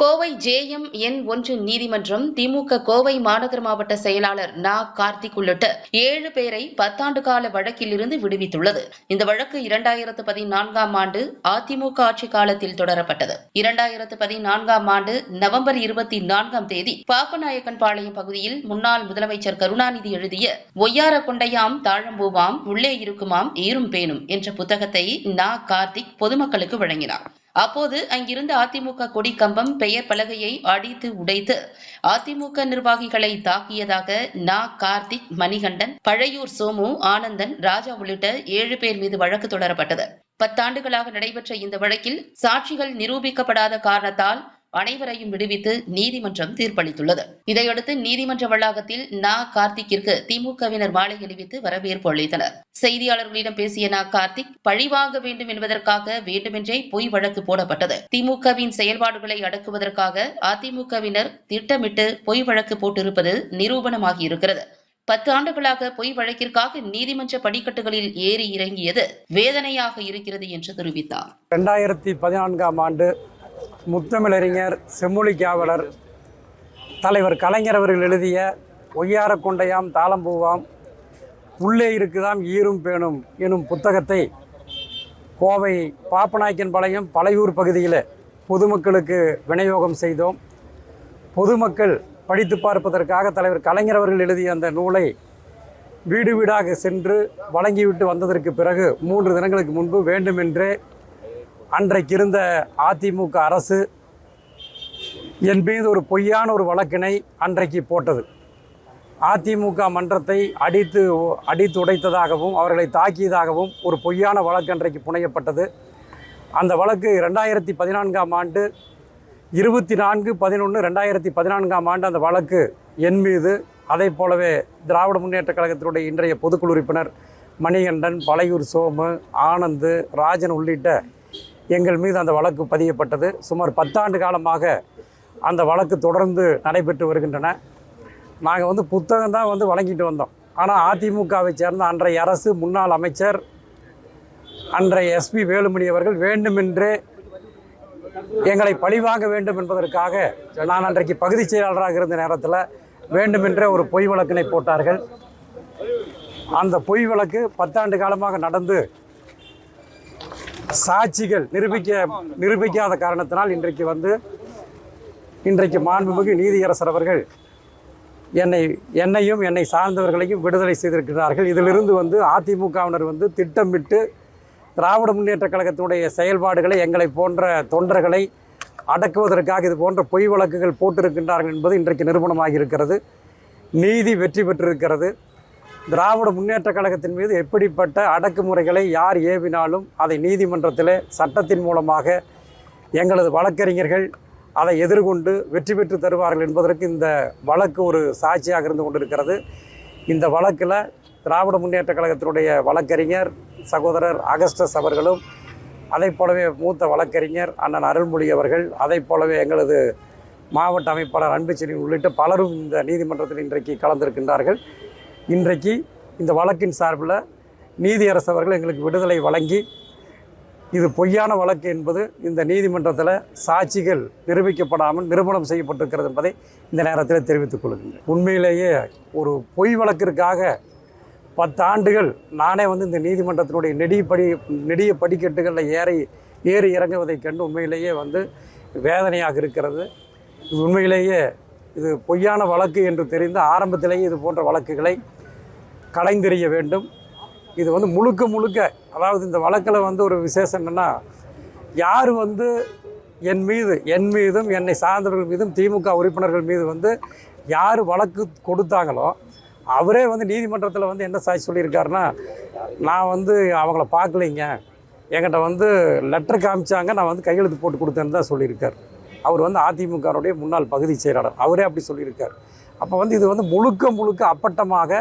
Kovai JM என் ஒன்று நீதிமன்றம் திமுக கோவை மாநகர மாவட்ட செயலாளர் நா. கார்த்திக் உள்ளிட்ட ஏழு பேரை பத்தாண்டு கால வழக்கிலிருந்து விடுவித்துள்ளது. இந்த வழக்கு இரண்டாயிரத்து பதினான்காம் ஆண்டு அதிமுக ஆட்சி காலத்தில் தொடரப்பட்டது. இரண்டாயிரத்து பதினான்காம் ஆண்டு நவம்பர் இருபத்தி நான்காம் தேதி பாப்பநாயக்கன் பாளையம் பகுதியில் முன்னாள் முதலமைச்சர் கருணாநிதி எழுதிய ஒய்யார கொண்டையாம் தாழம்பூவாம் உள்ளே இருக்குமாம் ஈரும் பேணும் என்ற புத்தகத்தை நா. கார்த்திக் பொதுமக்களுக்கு வழங்கினார். அப்போது அங்கிருந்த அதிமுக கொடி கம்பம் பெயர் பலகையை அடித்து உடைத்து அதிமுக நிர்வாகிகளை தாக்கியதாக நா. கார்த்திக் மணிகண்டன் பழையூர் சோமு ஆனந்தன் ராஜா உள்ளிட்ட ஏழு பேர் மீது வழக்கு தொடரப்பட்டது. பத்தாண்டுகளாக நடைபெற்ற இந்த வழக்கில் சாட்சிகள் நிரூபிக்கப்படாத காரணத்தால் அனைவரையும் விடுவித்து நீதிமன்றம் தீர்ப்பளித்துள்ளது. இதையடுத்து நீதிமன்ற வளாகத்தில் நா. கார்த்திக்கிற்கு திமுகவினர் மாலை அணிவித்து வரவேற்பு அளித்தனர். செய்தியாளர்களிடம் பேசிய நா. கார்த்திக் பழிவாங்க வேண்டும் என்பதற்காக வேண்டுமென்றே பொய் வழக்கு போடப்பட்டது. திமுகவின் செயல்பாடுகளை அடக்குவதற்காக அதிமுகவினர் திட்டமிட்டு பொய் வழக்கு போட்டிருப்பது நிரூபணமாகியிருக்கிறது. பத்து ஆண்டுகளாக பொய் வழக்கிற்காக நீதிமன்ற படிக்கட்டுகளில் ஏறி இறங்கியது வேதனையாக இருக்கிறது என்று தெரிவித்தார். இரண்டாயிரத்தி பதினான்காம் ஆண்டு முத்தமிழறிஞர் செம்மொழி காவலர் தலைவர் கலைஞர் அவர்கள் எழுதிய ஒய்யார கொண்டையாம் தாளம்பூவாம் உள்ளே இருக்குதாம் ஈரும் பேணும் எனும் புத்தகத்தை கோவை பாப்பநாயக்கன் பாளையம் பழையூர் பகுதியில் பொதுமக்களுக்கு விநியோகம் செய்தோம். பொதுமக்கள் படித்து பார்ப்பதற்காக தலைவர் கலைஞர் அவர்கள் எழுதிய அந்த நூலை வீடு வீடாக சென்று வழங்கிவிட்டு வந்ததற்கு பிறகு மூன்று தினங்களுக்கு முன்பு வேண்டுமென்றே அன்றைக்கு இருந்த அதிமுக அரசு என் மீது ஒரு பொய்யான ஒரு வழக்கினை அன்றைக்கு போட்டது. அதிமுக மன்றத்தை அடித்து அடித்து உடைத்ததாகவும் அவர்களை தாக்கியதாகவும் ஒரு பொய்யான வழக்கு அன்றைக்கு புனையப்பட்டது. அந்த வழக்கு ரெண்டாயிரத்தி பதினான்காம் ஆண்டு இருபத்தி நான்கு பதினொன்று ரெண்டாயிரத்தி பதினான்காம் ஆண்டு அந்த வழக்கு என் மீது அதே போலவே திராவிட முன்னேற்றக் கழகத்தினுடைய இன்றைய பொதுக்குழு உறுப்பினர் மணிகண்டன் பழையூர் சோமு ஆனந்து ராஜன் உள்ளிட்ட எங்கள் மீது அந்த வழக்கு பதியப்பட்டது. சுமார் பத்தாண்டு காலமாக அந்த வழக்கு தொடர்ந்து நடைபெற்று வருகின்றன. நாங்கள் வந்து புத்தகம் தான் வந்து வழங்கிட்டு வந்தோம். ஆனால் அதிமுகவை சேர்ந்த அன்றைய அரசு முன்னாள் அமைச்சர் அன்றைய எஸ்பி வேலுமணி அவர்கள் வேண்டுமென்றே எங்களை பழிவாங்க வேண்டும் என்பதற்காக நான் அன்றைக்கு பகுதி செயலாளராக இருந்த நேரத்தில் வேண்டுமென்றே ஒரு பொய் வழக்கினை போட்டார்கள். அந்த பொய் வழக்கு பத்தாண்டு காலமாக நடந்து சாட்சிகள் நிரூபிக்க நிரூபிக்காத காரணத்தினால் இன்றைக்கு வந்து இன்றைக்கு மாண்புமிகு நீதியரசர் அவர்கள் என்னை என்னையும் என்னை சார்ந்தவர்களையும் விடுதலை செய்திருக்கிறார்கள். இதிலிருந்து வந்து அதிமுகவினர் வந்து திட்டமிட்டு திராவிட முன்னேற்ற கழகத்தினுடைய செயல்பாடுகளை எங்களை போன்ற தொண்டர்களை அடக்குவதற்காக இது போன்ற பொய் வழக்குகள் போட்டிருக்கின்றார்கள் என்பது இன்றைக்கு நிரூபணமாகி இருக்கிறது. நீதி வெற்றி பெற்றிருக்கிறது. திராவிட முன்னேற்ற கழகத்தின் மீது எப்படிப்பட்ட அடக்குமுறைகளை யார் ஏவினாலும் அதை நீதிமன்றத்தில் சட்டத்தின் மூலமாக எங்களது வழக்கறிஞர்கள் அதை எதிர்கொண்டு வெற்றி பெற்று தருவார்கள் என்பதற்கு இந்த வழக்கு ஒரு சாட்சியாக இருந்து கொண்டிருக்கிறது. இந்த வழக்கில் திராவிட முன்னேற்ற கழகத்தினுடைய வழக்கறிஞர் சகோதரர் அகஸ்டஸ் அவர்களும் அதைப் போலவே மூத்த வழக்கறிஞர் அண்ணன் அருள்மொழி அவர்கள் அதை போலவே எங்களது மாவட்ட அமைப்பாளர் அன்புச்செழியன் உள்ளிட்ட பலரும் இந்த நீதிமன்றத்தில் இன்றைக்கு கலந்திருக்கின்றார்கள். இன்றைக்கு இந்த வழக்கின் சார்பில் நீதியரசு அவர்கள் எங்களுக்கு விடுதலை வழங்கி இது பொய்யான வழக்கு என்பது இந்த நீதிமன்றத்தில் சாட்சிகள் நிரூபிக்கப்படாமல் நிரூபணம் செய்யப்பட்டிருக்கிறது என்பதை இந்த நேரத்தில் தெரிவித்துக் கொள்கின்றேன். உண்மையிலேயே ஒரு பொய் வழக்கிற்காக பத்து ஆண்டுகள் நானே வந்து இந்த நீதிமன்றத்தினுடைய நெடிய படி நெடிய படிக்கட்டுகளில் ஏறி ஏறி இறங்குவதைக் கண்டு உண்மையிலேயே வந்து வேதனையாக இருக்கிறது. இது உண்மையிலேயே இது பொய்யான வழக்கு என்று தெரிந்த ஆரம்பத்திலேயே இது போன்ற வழக்குகளை கலைந்தெறிய வேண்டும். இது வந்து முழுக்க முழுக்க அதாவது இந்த வழக்கில் வந்து ஒரு விசேஷம் என்னென்னா யார் வந்து என் மீது என் மீதும் என்னை சார்ந்தவர்கள் மீதும் திமுக உறுப்பினர்கள் மீது வந்து யார் வழக்கு கொடுத்தாங்களோ அவரே வந்து நீதிமன்றத்தில் வந்து என்ன சாட்சி சொல்லியிருக்காருன்னா நான் வந்து அவங்கள பார்க்கலைங்க. என்கிட்ட வந்து லெட்டர் காமிச்சாங்க நான் வந்து கையெழுத்து போட்டு கொடுத்தேன்னு தான் சொல்லியிருக்கார். அவர் வந்து அதிமுகவுடைய முன்னாள் பகுதி செயலாளர் அவரே அப்படி சொல்லியிருக்கார். அப்போ வந்து இது வந்து முழுக்க முழுக்க அப்பட்டமாக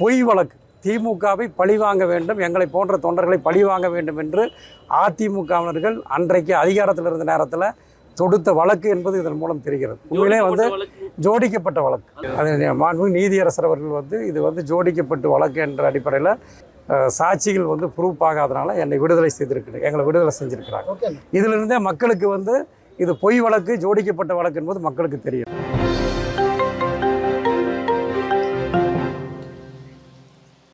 பொய் வழக்கு. திமுகவை பழிவாங்க வேண்டும் எங்களை போன்ற தொண்டர்களை பழிவாங்க வேண்டும் என்று அதிமுகவினர்கள் அன்றைக்கு அதிகாரத்தில் இருந்த நேரத்தில் தொடுத்த வழக்கு என்பது இதன் மூலம் தெரிகிறது. உண்மையிலே வந்து ஜோடிக்கப்பட்ட வழக்கு. அது மாண்பு நீதியரசர் அவர்கள் வந்து இது வந்து ஜோடிக்கப்பட்ட வழக்கு என்ற அடிப்படையில் சாட்சிகள் வந்து ப்ரூஃப் ஆகாதனால என்னை விடுதலை செய்திருக்கிறாங்க எங்களை விடுதலை செஞ்சுருக்கிறாங்க. இதிலிருந்தே மக்களுக்கு வந்து இது பொய் வழக்கு ஜோடிக்கப்பட்ட வழக்கு என்பது மக்களுக்கு தெரியும்.